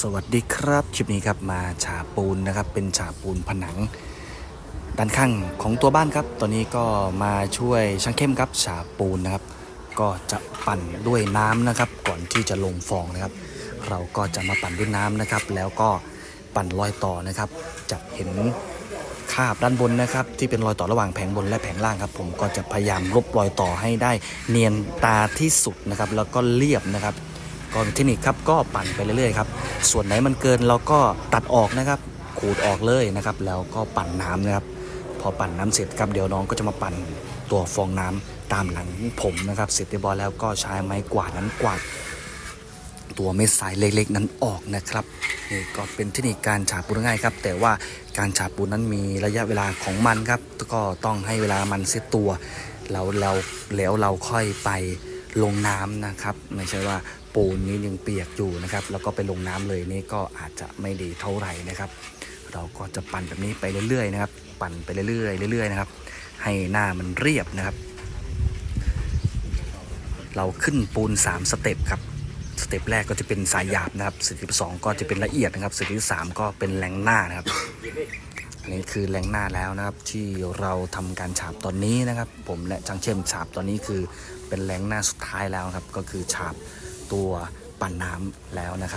สวัสดีครับคลิปนี้ครับมาฉาบปูนนะครับ เป็นฉาบปูนผนัง ด้านข้างของตัวบ้านครับ ตอนนี้ก็มาช่วยช่างเข้มครับฉาบปูนนะครับ ก็จะปั่นด้วยน้ำนะครับ ก่อนที่จะลงฟองนะครับ เราก็จะมาปั่นด้วยน้ำนะครับ แล้วก็ปั่นรอยต่อนะครับ จะเห็นคาบด้านบนนะครับ ที่เป็นรอยต่อระหว่างแผงบนและแผงล่างครับ ผมก็จะพยายามลบรอยต่อให้ได้เนียนตาที่สุดนะครับ แล้วก็เรียบนะครับ ก็เทคนิคครับก็ปั่นไปเรื่อยๆครับส่วนไหนมันเกินเราก็ตัดออกนะครับ ขูดออกเลยนะครับ แล้วก็ปั่นน้ำนะครับ พอปั่นน้ำเสร็จครับเดี๋ยวน้องก็จะมาปั่นตัวฟองน้ำตามหลังผมนะครับเสร็จเรียบร้อยแล้วก็ใช้ไม้กวาดนั้นกวาดตัวเม็ดทรายเล็กๆ นั้นออกนะครับนี่ก็เป็นเทคนิคการฉาบปูนง่ายครับ แต่ว่าการฉาบปูนนั้นมีระยะเวลาของมันครับ ก็ต้องให้เวลามันเซตตัวแล้วเราแล้วเราค่อยไป ลงน้ำนะครับ ไม่ใช่ว่าปูนนี้ยังเปียกอยู่นะครับ แล้วก็ไปลงน้ำเลยนี่ก็อาจจะไม่ดีเท่าไหร่นะครับ เราก็จะปั่นแบบนี้ไปเรื่อยๆนะครับ ปั่นไปเรื่อยๆเรื่อยๆนะครับ ให้หน้ามันเรียบนะครับ เราขึ้นปูน 3 สเต็ปครับสเต็ปแรกก็จะเป็นสายหยาบนะครับสเต็ปสองก็จะเป็นละเอียดนะครับสเต็ปที่สามก็เป็นแรงหน้านะครับ นนี้คือแหล่งหน้าแล้วนะครับ ที่เราทำการฉาบตอนนี้นะครับ ผมและจังเช่มฉาบตอนนี้คือเป็นแหล่งหน้าสุดท้ายแล้วครับ ก็คือฉาบตัวปั่นน้ำแล้วนะครับ